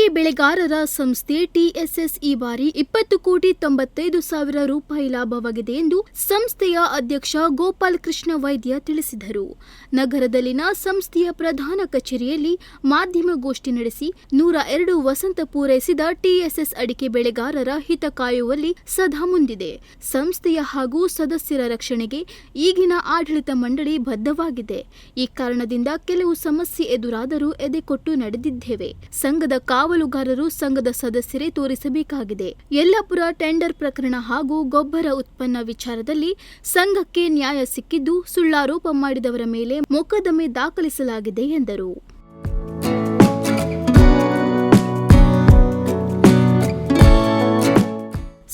ಅಡಿಕೆ ಬೆಳೆಗಾರರ ಸಂಸ್ಥೆ ಟಿಎಸ್ಎಸ್ ಈ ಬಾರಿ ಇಪ್ಪತ್ತು ಕೋಟಿ ತೊಂಬತ್ತೈದು ಸಾವಿರ ರೂಪಾಯಿ ಲಾಭವಾಗಿದೆ ಎಂದು ಸಂಸ್ಥೆಯ ಅಧ್ಯಕ್ಷ ಗೋಪಾಲ್ ಕೃಷ್ಣ ವೈದ್ಯ ತಿಳಿಸಿದರು. ನಗರದಲ್ಲಿನ ಸಂಸ್ಥೆಯ ಪ್ರಧಾನ ಕಚೇರಿಯಲ್ಲಿ ಮಾಧ್ಯಮಗೋಷ್ಠಿ ನಡೆಸಿ ನೂರ ಎರಡು ವಸಂತ ಪೂರೈಸಿದ ಟಿಎಸ್ಎಸ್ ಅಡಿಕೆ ಬೆಳೆಗಾರರ ಹಿತ ಕಾಯುವಲ್ಲಿ ಸದಾ ಮುಂದಿದೆ. ಸಂಸ್ಥೆಯ ಹಾಗೂ ಸದಸ್ಯರ ರಕ್ಷಣೆಗೆ ಈಗಿನ ಆಡಳಿತ ಮಂಡಳಿ ಬದ್ಧವಾಗಿದೆ. ಈ ಕಾರಣದಿಂದ ಕೆಲವು ಸಮಸ್ಯೆ ಎದುರಾದರೂ ಎದೆಕೊಟ್ಟು ನಡೆದಿದ್ದೇವೆ. ಸಂಘದ ಕಾವಲುಗಾರರು ಸಂಘದ ಸದಸ್ಯರೇ ತೋರಿಸಬೇಕಾಗಿದೆ. ಯಲ್ಲಾಪುರ ಟೆಂಡರ್ ಪ್ರಕರಣ ಹಾಗೂ ಗೊಬ್ಬರ ಉತ್ಪನ್ನ ವಿಚಾರದಲ್ಲಿ ಸಂಘಕ್ಕೆ ನ್ಯಾಯ ಸಿಕ್ಕಿದ್ದು ಸುಳ್ಳಾರೋಪ ಮಾಡಿದವರ ಮೇಲೆ ಮೊಕದ್ದಮೆ ದಾಖಲಿಸಲಾಗಿದೆ ಎಂದರು.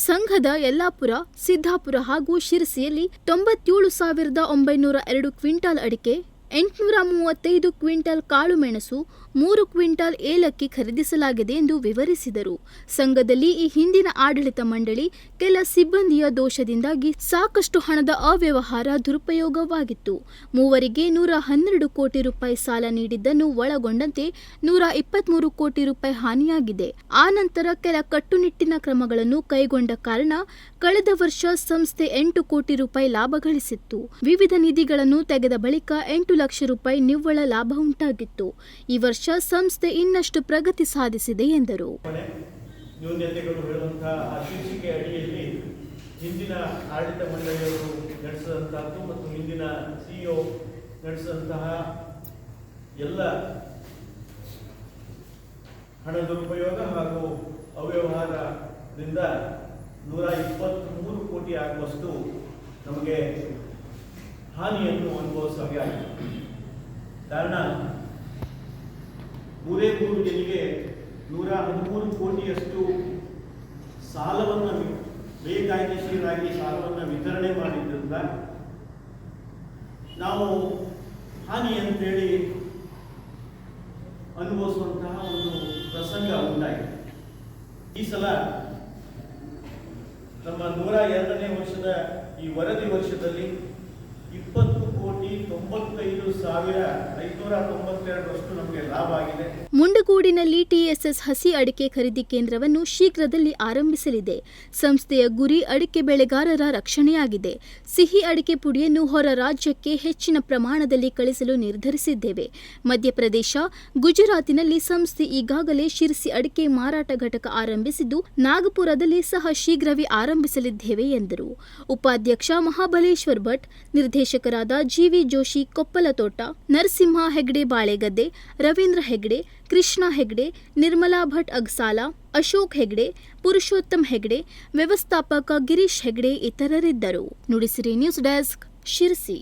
ಸಂಘದ ಯಲ್ಲಾಪುರ, ಸಿದ್ದಾಪುರ ಹಾಗೂ ಶಿರಸಿಯಲ್ಲಿ ತೊಂಬತ್ತೇಳು ಸಾವಿರದ ಒಂಬೈನೂರ ಎರಡು ಕ್ವಿಂಟಾಲ್ ಅಡಿಕೆ ಎಂಟುನೂರ ಮೂವತ್ತೈದು ಕ್ವಿಂಟಲ್ ಕಾಳುಮೆಣಸು, ಮೂರು ಕ್ವಿಂಟಲ್ ಏಲಕ್ಕಿ ಖರೀದಿಸಲಾಗಿದೆ ಎಂದು ವಿವರಿಸಿದರು. ಸಂಘದಲ್ಲಿ ಈ ಹಿಂದಿನ ಆಡಳಿತ ಮಂಡಳಿ ಕೆಲ ಸಿಬ್ಬಂದಿಯ ದೋಷದಿಂದಾಗಿ ಸಾಕಷ್ಟು ಹಣದ ಅವ್ಯವಹಾರ ದುರುಪಯೋಗವಾಗಿತ್ತು. ಮೂವರಿಗೆ ನೂರ ಹನ್ನೆರಡು ಕೋಟಿ ರೂಪಾಯಿ ಸಾಲ ನೀಡಿದ್ದನ್ನು ಒಳಗೊಂಡಂತೆ ನೂರ ಇಪ್ಪತ್ಮೂರು ಕೋಟಿ ರೂಪಾಯಿ ಹಾನಿಯಾಗಿದೆ. ಆ ನಂತರ ಕೆಲ ಕಟ್ಟುನಿಟ್ಟಿನ ಕ್ರಮಗಳನ್ನು ಕೈಗೊಂಡ ಕಾರಣ ಕಳೆದ ವರ್ಷ ಸಂಸ್ಥೆ ಎಂಟು ಕೋಟಿ ರೂಪಾಯಿ ಲಾಭ ಗಳಿಸಿತ್ತು. ವಿವಿಧ ನಿಧಿಗಳನ್ನು ತೆಗೆದ ಬಳಿಕ ಎಂಟು ಲಕ್ಷ ರೂಪಾಯಿ ನಿವ್ವಳ ಲಾಭ ಉಂಟಾಗಿತ್ತು. ಈ ವರ್ಷ ಸಂಸ್ಥೆ ಇನ್ನಷ್ಟು ಪ್ರಗತಿ ಸಾಧಿಸಿದೆ ಎಂದರು. ಮನೆ ನ್ಯೂನ್ಯತೆಗಳು ಹೇಳುವಂತಹ ಶೀರ್ಷಿಕೆ ಅಡಿಯಲ್ಲಿ ಹಿಂದಿನ ಆಡಳಿತ ಮಂಡಳಿಯವರು ನಡೆಸಿದಂತಹದ್ದು ಮತ್ತು ಹಿಂದಿನ ಸಿಇಒ ನಡೆಸಿದಂತಹ ಎಲ್ಲ ಹಣ ದುರುಪಯೋಗ ಹಾಗೂ ಅವ್ಯವಹಾರದಿಂದ ನೂರ ಇಪ್ಪತ್ತ್ಮೂರು ಕೋಟಿ ಆಗುವಷ್ಟು ನಮಗೆ ಹಾನಿಯನ್ನು ಅನುಭವಿಸುವಾಗೆ ಆಗಿದೆ. ಕಾರಣ ಮೂರೇ ಮೂರು ಜನಿಗೆ ನೂರ ಹದಿಮೂರು ಕೋಟಿಯಷ್ಟು ಸಾಲವನ್ನು ಬೇಕಾಯ್ದೆಶೀರಾಗಿ ಸಾಲವನ್ನು ವಿತರಣೆ ಮಾಡಿದ್ದರಿಂದ ನಾವು ಹಾನಿ ಅಂತೇಳಿ ಅನುಭವಿಸುವಂತಹ ಒಂದು ಪ್ರಸಂಗ ಉಂಟಾಗಿದೆ. ಈ ಸಲ ನಮ್ಮ ನೂರ ಎರಡನೇ ವರ್ಷದ ಈ ವರದಿ ವರ್ಷದಲ್ಲಿ ಇಪ್ಪತ್ತು ಮುಂಡಗೋಡಿನಲ್ಲಿ ಟಿಎಸ್ಎಸ್ ಹಸಿ ಅಡಿಕೆ ಖರೀದಿ ಕೇಂದ್ರವನ್ನು ಶೀಘ್ರದಲ್ಲಿ ಆರಂಭಿಸಲಿದೆ. ಸಂಸ್ಥೆಯ ಗುರಿ ಅಡಿಕೆ ಬೆಳೆಗಾರರ ರಕ್ಷಣೆಯಾಗಿದೆ. ಸಿಹಿ ಅಡಿಕೆ ಪುಡಿಯನ್ನು ಹೊರ ರಾಜ್ಯಕ್ಕೆ ಹೆಚ್ಚಿನ ಪ್ರಮಾಣದಲ್ಲಿ ಕಳಿಸಲು ನಿರ್ಧರಿಸಿದ್ದೇವೆ. ಮಧ್ಯಪ್ರದೇಶ, ಗುಜರಾತಿನಲ್ಲಿ ಸಂಸ್ಥೆ ಈಗಾಗಲೇ ಶಿರಸಿ ಅಡಿಕೆ ಮಾರಾಟ ಘಟಕ ಆರಂಭಿಸಿದ್ದು, ನಾಗಪುರದಲ್ಲಿ ಸಹ ಶೀಘ್ರವೇ ಆರಂಭಿಸಲಿದ್ದೇವೆ ಎಂದರು. ಉಪಾಧ್ಯಕ್ಷ ಮಹಾಬಲೇಶ್ವರ್ ಭಟ್, ನಿರ್ದೇಶಕರಾದ ಜಿವಿ ಜೋಶಿ ಕೊಪ್ಪಲತೋಟ ನರಸಿಂಹ ಹೆಗ್ಡೆ ಬಾಳೆಗದ್ದೆ, ರವೀಂದ್ರ ಹೆಗ್ಡೆ, ಕೃಷ್ಣ ಹೆಗ್ಡೆ, ನಿರ್ಮಲಾ ಭಟ್ ಅಗ್ಸಾಲ, ಅಶೋಕ್ ಹೆಗ್ಡೆ, ಪುರುಷೋತ್ತಮ್ ಹೆಗ್ಡೆ, ವ್ಯವಸ್ಥಾಪಕ ಗಿರೀಶ್ ಹೆಗ್ಡೆ ಇತರರಿದ್ದರು. Nudisiri news desk Sirsi.